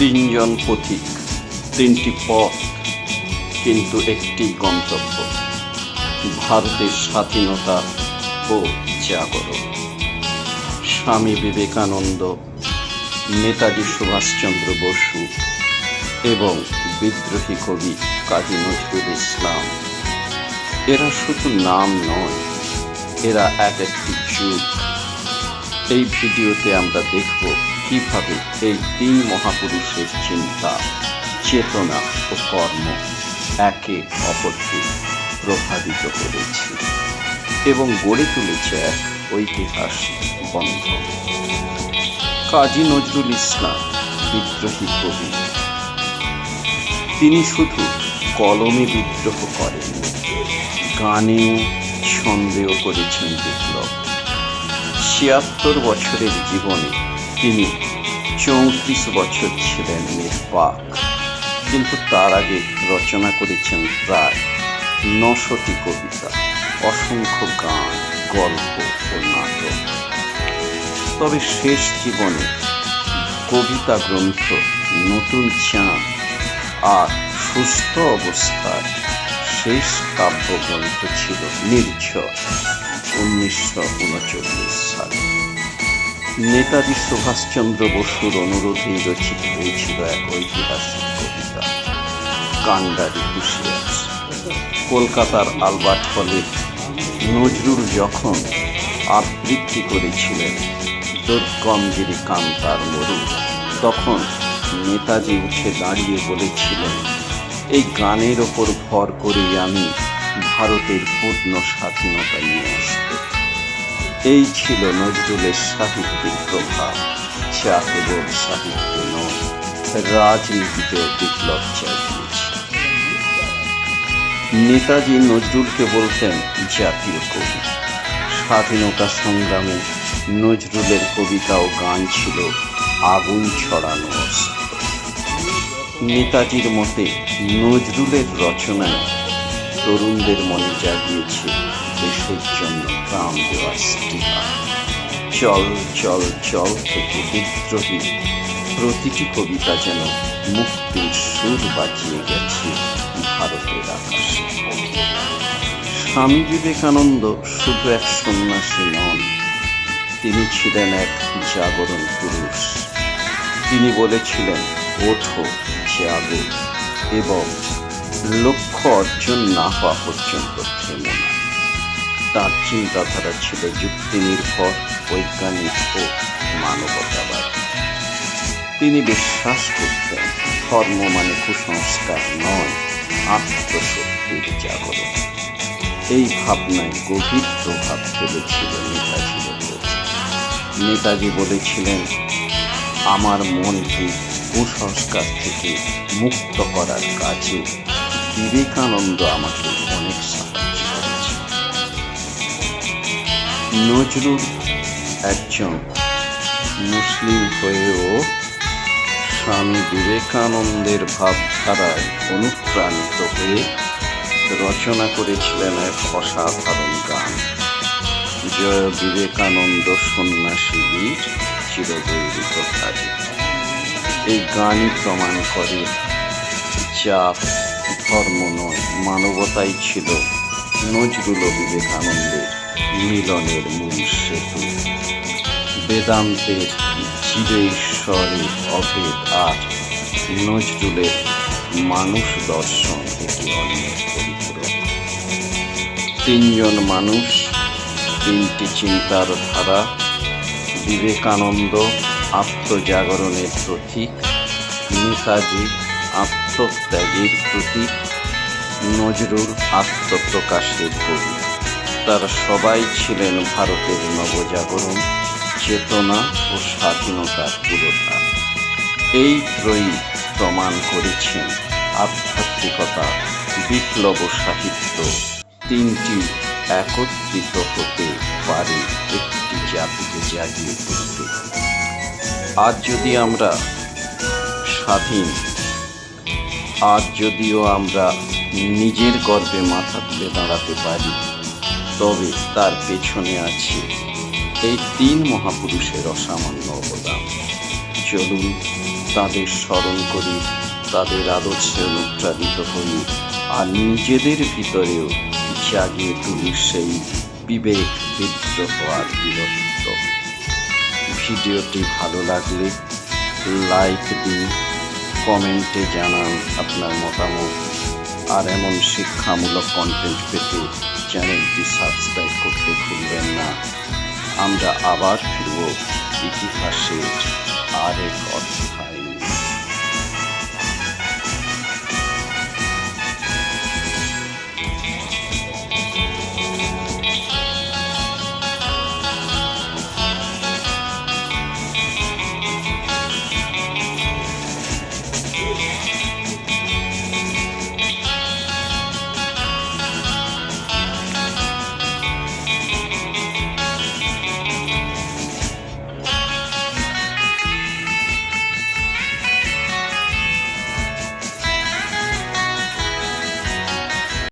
তিনজন পথিক, তিনটি পথ, কিন্তু একটি গন্তব্য, ভারতের স্বাধীনতা ও জাগরণ। স্বামী বিবেকানন্দ, নেতাজি সুভাষচন্দ্র বসু এবং বিদ্রোহী কবি কাজী নজরুল ইসলাম। এরা শুধু নাম নয়, এরা এক একটি যুগ। এই ভিডিওতে আমরা দেখব কীভাবে এই তিন মহাপুরুষের চিন্তা, চেতনা ও কর্ম একে অপরকে প্রভাবিত করেছে এবং গড়ে তুলেছে এক ঐতিহাসিক বন্ধন। কাজী নজরুল ইসলাম, বিদ্রোহী কবি। তিনি শুধু কলমে বিদ্রোহ করেন, গানেও সন্দেহ করেছেন বিপ্লব। ছিয়াত্তর বছরের জীবনে তিনি চৌত্রিশ বছর ছিলেন নির্বাক। কিন্তু তার আগে রচনা করেছেন প্রায় নশোটি কবিতা, অসংখ্য গান, গল্প ও নাটক। তবে শেষ জীবনে কবিতা গ্রন্থ নতুন চাঁদ আর সুস্থ অবস্থার শেষ কাব্যগ্রন্থ ছিল নির্ঝর, উনিশশো উনচল্লিশ। নেতাজি সুভাষচন্দ্র বসুর অনুরোধেই রচিত হয়েছিল এক ঐতিহাসিক কবিতা। কান্ডারি হুশিয়ার কলকাতার আলবার্ট হলে নজরুল যখন আবৃত্তি করেছিলেন দুর্গমগিরি কান্তার মরু তখন নেতাজি উঠে দাঁড়িয়ে বলেছিলেন, এই গানের ওপর ভর করেই আমি ভারতের পূর্ণ স্বাধীনতা নিয়ে আসব। এই ছিল নজরুলের সাহিত্যিক প্রভাব যা কেবল সাহিত্য নয় রাজনীতিতেও বিপ্লব চালিয়েছে। নেতাজি নজরুলকে বলতেন জাতীয় কবি। স্বাধীনতা সংগ্রামে নজরুলের কবিতা ও গান ছিল আগুন ছড়ানো নেতাজির মতে নজরুলের রচনায় তরুণদের মনে জাগিয়েছে দেশের জন্য প্রাণ স্টিহা চল চল চল থেকে বিদ্রোহী। প্রতিটি কবিতা যেন মুক্তির সুর বাজিয়ে গেছে ভারতের আকাশে। স্বামী বিবেকানন্দ, শুধু এক সন্ন্যাসী নন। তিনি ছিলেন এক জাগরণ পুরুষ। তিনি বলেছিলেন, ওঠো জাগো এবং লক্ষ্য অর্জন না হওয়া পর্যন্ত থেমো না। তার চিন্তাধারা ছিল যুক্তি নির্ভর বৈজ্ঞানিক ও মানবতাবাদী। তিনি বিশ্বাস করতেন, ধর্ম মানে কুসংস্কার নয়, আত্মশক্তির জাগরণ। এই ভাবনায় গভীর প্রভাব ফেলেছিল ওপর নেতাজি বলেছিলেন, আমার মনকে কুসংস্কার থেকে মুক্ত করার কাজে বিবেকানন্দ আমাকে অনেক সাহায্য নজরুল একজন মুসলিম হয়েও স্বামী বিবেকানন্দের ভাবধারায় অনুপ্রাণিত হয়ে রচনা করেছিলেন এক অসাধারণ গান। জয় বিবেকানন্দ সন্ন্যাসী বীর চিরবৈরিত কাজে এই গানই প্রমাণ করে জাত ধর্ম নয়, মানবতাই ছিল নজরুল বিবেকানন্দের মিলনের মূল সেতু। বেদান্তের জীবে অভেদ আর নজরুলের মানুষ দর্শন এটি অনেক তিনজন মানুষ, তিনটি চিন্তার ধারা, বিবেকানন্দ আত্মজাগরণের প্রতীক, নেতাজি আত্মত্যাগের প্রতীক, নজরুল আত্মপ্রকাশের কবি তারা সবাই ছিলেন ভারতের নবজাগরণ, চেতনা ও স্বাধীনতার পুরোটা এই ত্রয়ী প্রমাণ করেছেন আধ্যাত্মিকতা, বিপ্লব সাহিত্য তিনটি একত্রিত হতে পারে একটি জাতিকে জাগিয়ে তুলতে। আজ যদি আমরা স্বাধীন, আজ যদিও আমরা নিজের গর্বে মাথা তুলে দাঁড়াতে পারি তবে তার পেছনে আছে এই তিন মহাপুরুষের অসামান্য অবদান। চলুন তাদের স্মরণ করি, তাদের আদর্শে অনুপ্রাণিত হই আর নিজেদের ভিতরেও জাগিয়ে তুলি সেই বিবেক বিদ্রোহ আর বীরত্ব। ভিডিওটি ভালো লাগলে লাইক দিন, কমেন্টে জানান আপনার মতামত। আর এমন শিক্ষামূলক কন্টেন্ট পেতে চ্যানেলটি সাবস্ক্রাইব করতে ভুলবেন না। আমরা আবার ফিরব ইতিহাসের আরেক অধ্যায়